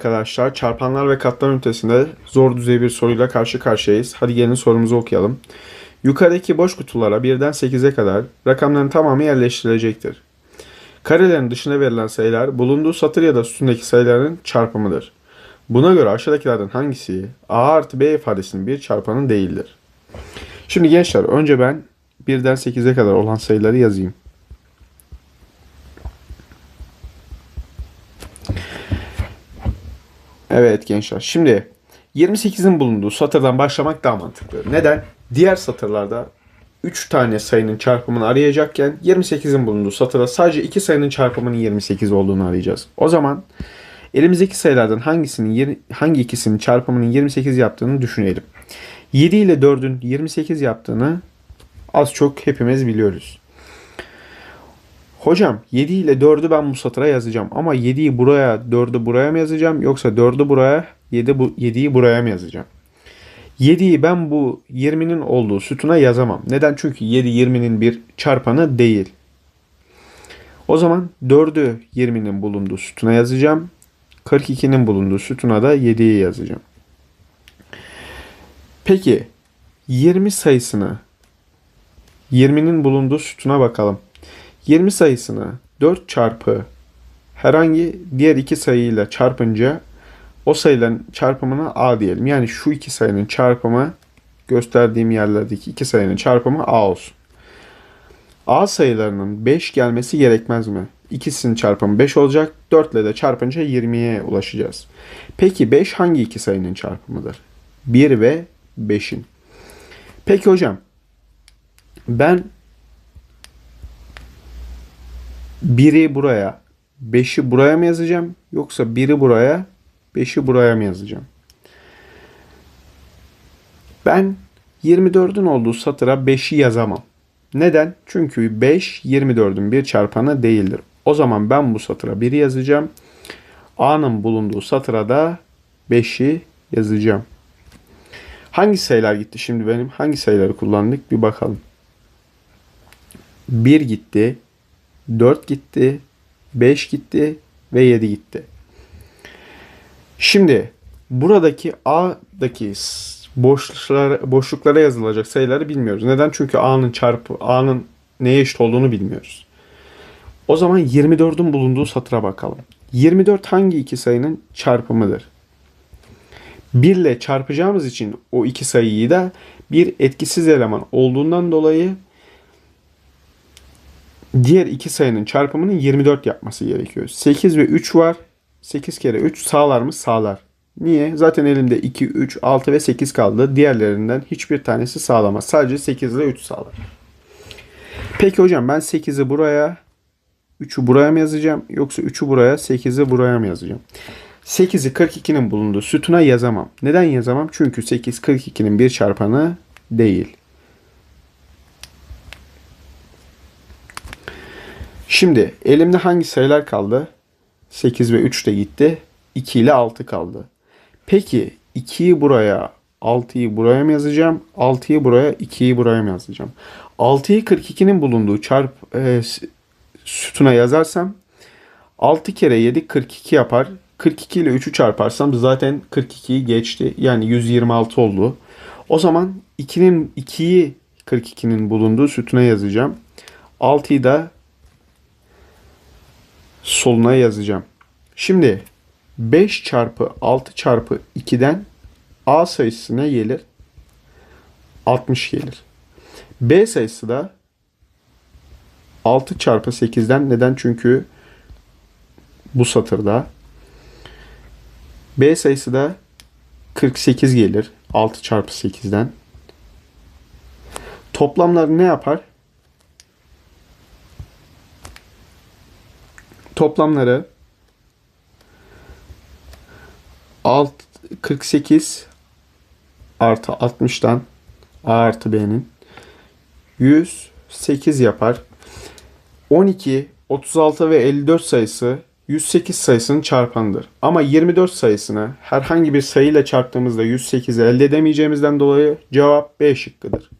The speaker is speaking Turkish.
arkadaşlar. Çarpanlar ve katlar ünitesinde zor düzey bir soruyla karşı karşıyayız. Hadi gelin sorumuzu okuyalım. Yukarıdaki boş kutulara birden 8'e kadar rakamların tamamı yerleştirilecektir. Karelerin dışına verilen sayılar bulunduğu satır ya da sütundaki sayıların çarpımıdır. Buna göre aşağıdakilerden hangisi A artı B ifadesinin bir çarpanı değildir? Şimdi gençler önce ben birden 8'e kadar olan sayıları yazayım. Evet gençler. Şimdi 28'in bulunduğu satırdan başlamak daha mantıklı. Neden? Diğer satırlarda 3 tane sayının çarpımını arayacakken 28'in bulunduğu satırda sadece 2 sayının çarpımının 28 olduğunu arayacağız. O zaman elimizdeki sayılardan hangisinin hangi ikisinin çarpımının 28 yaptığını düşünelim. 7 ile 4'ün 28 yaptığını az çok hepimiz biliyoruz. Hocam 7 ile 4'ü ben bu satıra yazacağım ama 7'yi buraya 4'ü buraya mı yazacağım yoksa 4'ü buraya 7 bu 7'yi buraya mı yazacağım? 7'yi ben bu 20'nin olduğu sütuna yazamam. Neden? Çünkü 7 20'nin bir çarpanı değil. O zaman 4'ü 20'nin bulunduğu sütuna yazacağım. 42'nin bulunduğu sütuna da 7'yi yazacağım. Peki 20 sayısını 20'nin bulunduğu sütuna bakalım. 20 sayısını 4 çarpı herhangi diğer iki sayıyla çarpınca o sayıların çarpımına A diyelim. Yani şu iki sayının çarpımı gösterdiğim yerlerdeki iki sayının çarpımı A olsun. A sayılarının 5 gelmesi gerekmez mi? İkisinin çarpımı 5 olacak. 4 ile de çarpınca 20'ye ulaşacağız. Peki 5 hangi iki sayının çarpımıdır? 1 ve 5'in. Peki hocam ben 1'i buraya, 5'i buraya mı yazacağım? Yoksa 1'i buraya, 5'i buraya mı yazacağım? Ben 24'ün olduğu satıra 5'i yazamam. Neden? Çünkü 5 24'ün bir çarpanı değildir. O zaman ben bu satıra 1'i yazacağım. A'nın bulunduğu satıra da 5'i yazacağım. Hangi sayılar gitti şimdi benim? Hangi sayıları kullandık? Bir bakalım. 1 gitti. 4 gitti. 5 gitti. Ve 7 gitti. Şimdi buradaki A'daki boşluklara, boşluklara yazılacak sayıları bilmiyoruz. Neden? Çünkü A'nın çarpı A'nın neye eşit olduğunu bilmiyoruz. O zaman 24'ün bulunduğu satıra bakalım. 24 hangi iki sayının çarpımıdır? 1 ile çarpacağımız için o iki sayıyı da bir etkisiz eleman olduğundan dolayı diğer iki sayının çarpımının 24 yapması gerekiyor. 8 ve 3 var. 8 kere 3 sağlar mı? Sağlar. Niye? Zaten elimde 2, 3, 6 ve 8 kaldı. Diğerlerinden hiçbir tanesi sağlamaz. Sadece 8 ile 3 sağlar. Peki hocam ben 8'i buraya, 3'ü buraya mı yazacağım? Yoksa 3'ü buraya, 8'i buraya mı yazacağım? 8'i 42'nin bulunduğu sütuna yazamam. Neden yazamam? Çünkü 8 42'nin bir çarpanı değil. Şimdi elimde hangi sayılar kaldı? 8 ve 3 de gitti. 2 ile 6 kaldı. Peki 2'yi buraya, 6'yı buraya mı yazacağım? 6'yı buraya, 2'yi buraya mı yazacağım? 6'yı 42'nin bulunduğu çarp e, sütuna yazarsam 6 kere 7 42 yapar. 42 ile 3'ü çarparsam zaten 42'yi geçti. Yani 126 oldu. O zaman 2'nin 2'yi 42'nin bulunduğu sütuna yazacağım. 6'yı da soluna yazacağım. Şimdi 5 çarpı 6 çarpı 2'den A sayısı ne gelir? 60 gelir. B sayısı da 6 çarpı 8'den neden? Çünkü bu satırda B sayısı da 48 gelir. 6 çarpı 8'den. Toplamları ne yapar? Toplamları alt 48 artı 60'tan A artı B'nin 108 yapar. 12, 36 ve 54 sayısı 108 sayısının çarpanıdır. Ama 24 sayısını herhangi bir sayıyla çarptığımızda 108'i elde edemeyeceğimizden dolayı cevap B şıkkıdır.